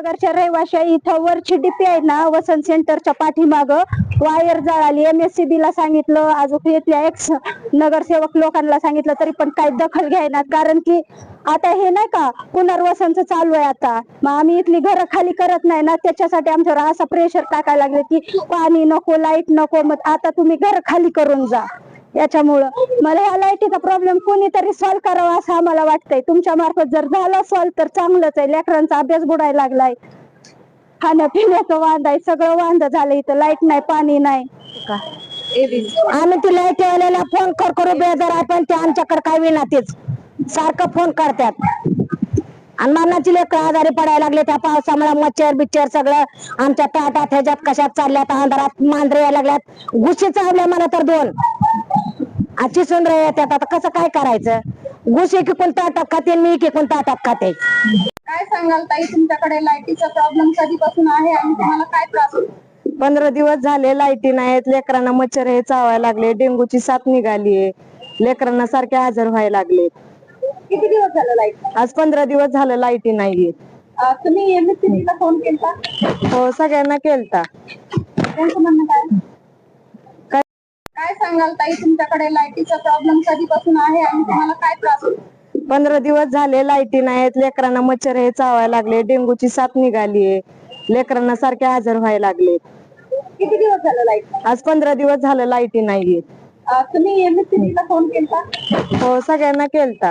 नगरच्या रहिवाशी इथं वरची डीपी आहे ना वसंत सेंटरच्या पाठीमाग वायर जळाली. बी ला सांगितलं अजून इथल्या एक्स नगरसेवक लोकांना सांगितलं तरी पण काही दखल घ्यायनात कारण की आता हे नाही का पुनर्वसनचं चालू आहे आता. मग आम्ही इथली घरं खाली करत नाही ना त्याच्यासाठी आमच्यावर असा प्रेशर टाकायला लागले की पाणी नको लाइट नको. मग आता तुम्ही घर खाली करून जा. याच्यामुळं मला या लाईटीचा प्रॉब्लेम कोणीतरी सॉल्व्ह करावा असं आम्हाला वाटतंय. तुमच्या मार्फत जर झाला सॉल्व्ह तर चांगलंच आहे. लेकरांचा अभ्यास बुडायला लागलाय. खाण्यापिण्याचं वांद आहे. सगळं वांद झालं इथं. लाइट नाही पाणी नाही. आम्ही ती लाइट वाल्याला फोन कर करू बेजार आहे पण ते आमच्याकडे काय विना तेच सारखं फोन करतात. आणि मरणाची लेकर आजारी पडायला लागले त्या पावसामुळे मच्छर बिच्छर सगळं आमच्या ताटात ह्याच्यात कशात चालल्यात अंधारात मांजरे यायला लागल्यात. गुशी चावल्या मला तर दोन. आजची सुंदर येतात आता कसं काय करायचं? गुशी किकून ताटात खाते मी किकून ताटात खाते. काय सांगाल ताई? तुमच्याकडे लाईटीचा प्रॉब्लेम कधीपासून आहे आणि तुम्हाला काय त्रास होतो? पंधरा दिवस झाले लाईटी नाहीत लेकरांना मच्छर हे चावायला लागले डेंगूची साथ निघालीये. लेकरांना सारखे आजार व्हायला लागले किती दिवस झालं लाइट आज पंधरा दिवस झालं लाईटी नाहीये तुम्ही एमएससीबी ला फोन केला हो सगळ्यांना केलता. त्यांचं म्हणणं काय? काय- काय सांगाल ताई तुमच्याकडे लाईटीचा प्रॉब्लेम कधीपासून आहे आणि तुम्हाला काय त्रास होतो? पंधरा दिवस झाले लाईटी नाहीत लेकरांना मच्छर हे चावायला लागले डेंगूची साथ निघालीये लेकरांना सारखे आजार व्हायला लागले. किती दिवस झालं लाइट आज पंधरा दिवस झालं लाईटी नाहीये तुम्ही एमएससीबी ला फोन केला हो सगळ्यांना केलता.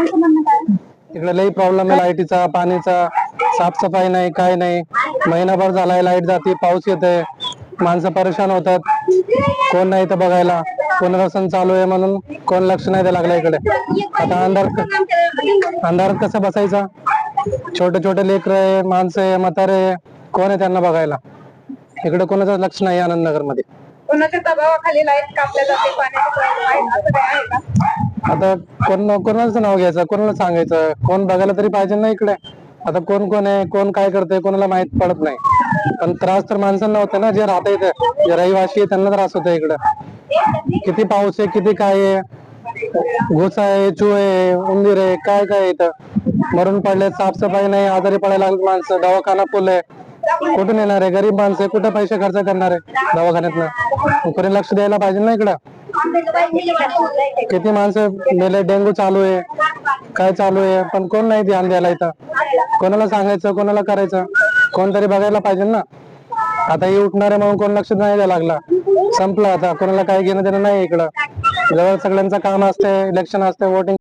इकडे लई प्रॉब्लेम आहे लाईटीचा पाणीचा. साफसफाई नाही काय नाही. महिनाभर झालाय लाइट जाते पाऊस येते माणसं परेशान होतात. कोण नाही इथं बघायला. पुनर्वसन चालू आहे म्हणून कोण लक्ष नाही द्यायला लागलं इकडे. आता अंधार अंधारात कसं बसायचं? छोटे छोटे लेकर आहे माणसं आहे म्हातारे आहे. कोण आहे त्यांना बघायला? इकडे कोणाचं लक्ष नाही आनंदनगरमध्ये कोणाच्या दबावाखाली लाइट कापल्या जाते पाण्याची आता कोण कोणाचं नाव घ्यायचं? कोणाला सांगायचं? कोण बघायला तरी पाहिजे ना इकडे. आता कोण कोण आहे? कोण काय करते कोणाला माहीत पडत नाही. पण त्रास तर माणसांना होते ना जे राहता इथे जे रहिवासी आहे त्यांना त्रास होतो इकडं. किती पाऊस आहे किती काय आहे? घुस आहे चू आहे उंदीर आहे काय काय इथं? मरून पडले साफसफाई नाही आजारी पडायला लागले माणसं दवाखाना फुल आहे. कुठून येणार आहे? गरीब माणसं आहे कुठे पैसे खर्च करणार आहे दवाखान्यातनं? कोणी लक्ष द्यायला पाहिजे ना इकडं? किती माणसं मेले डेंगू चालू आहे. काय चालू आहे? पण कोण नाही ध्यान द्यायला इथं. कोणाला सांगायचं कोणाला करायचं? कोणतरी बघायला पाहिजे ना. आता हे उठणार आहे म्हणून कोण लक्ष नाही द्यायला लागला. संपलं आता. कोणाला काही घेणं देणं नाही इकडं. जवळ सगळ्यांचं काम असतंय इलेक्शन असते वोटिंग